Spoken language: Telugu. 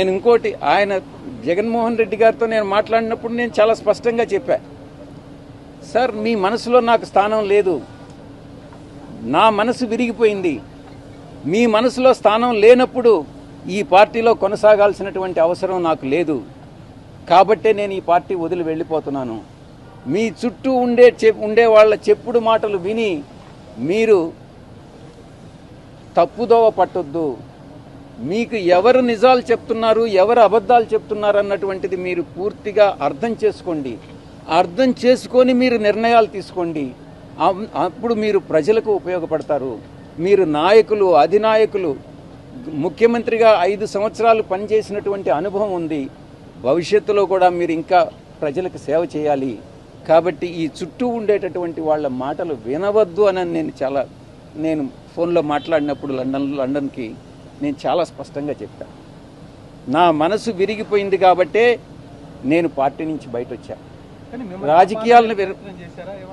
నేను ఇంకోటి ఆయన జగన్మోహన్ రెడ్డి గారితో నేను మాట్లాడినప్పుడు నేను చాలా స్పష్టంగా చెప్పా సార్ మీ మనసులో నాకు స్థానం లేదు. నా మనసు విరిగిపోయింది. మీ మనసులో స్థానం లేనప్పుడు ఈ పార్టీలో కొనసాగాల్సినటువంటి అవసరం నాకు లేదు. కాబట్టే నేను ఈ పార్టీ వదిలి వెళ్ళిపోతున్నాను. మీ చుట్టూ ఉండే చె- ఉండే వాళ్ళ చెప్పుడు మాటలు విని మీరు తప్పుదోవ పట్టొద్దు. మీకు ఎవరు నిజాలు చెప్తున్నారు ఎవరు అబద్ధాలు చెప్తున్నారు అన్నటువంటిది మీరు పూర్తిగా అర్థం చేసుకోండి. అర్థం చేసుకొని మీరు నిర్ణయాలు తీసుకోండి. అప్పుడు మీరు ప్రజలకు ఉపయోగపడతారు. మీరు నాయకులు అధినాయకులు ముఖ్యమంత్రిగా ఐదు సంవత్సరాలు పనిచేసినటువంటి అనుభవం ఉంది. భవిష్యత్తులో కూడా మీరు ఇంకా ప్రజలకు సేవ చేయాలి. కాబట్టి ఈ చుట్టూ ఉండేటటువంటి వాళ్ళ మాటలు వినవద్దు అని నేను చాలా నేను ఫోన్లో మాట్లాడినప్పుడు లండన్ లండన్కి నేను చాలా స్పష్టంగా చెప్పాను నా మనసు విరిగిపోయింది కాబట్టే నేను పార్టీ నుంచి బయట వచ్చా కానీ మిమ్మల్ని రాజకీయాలను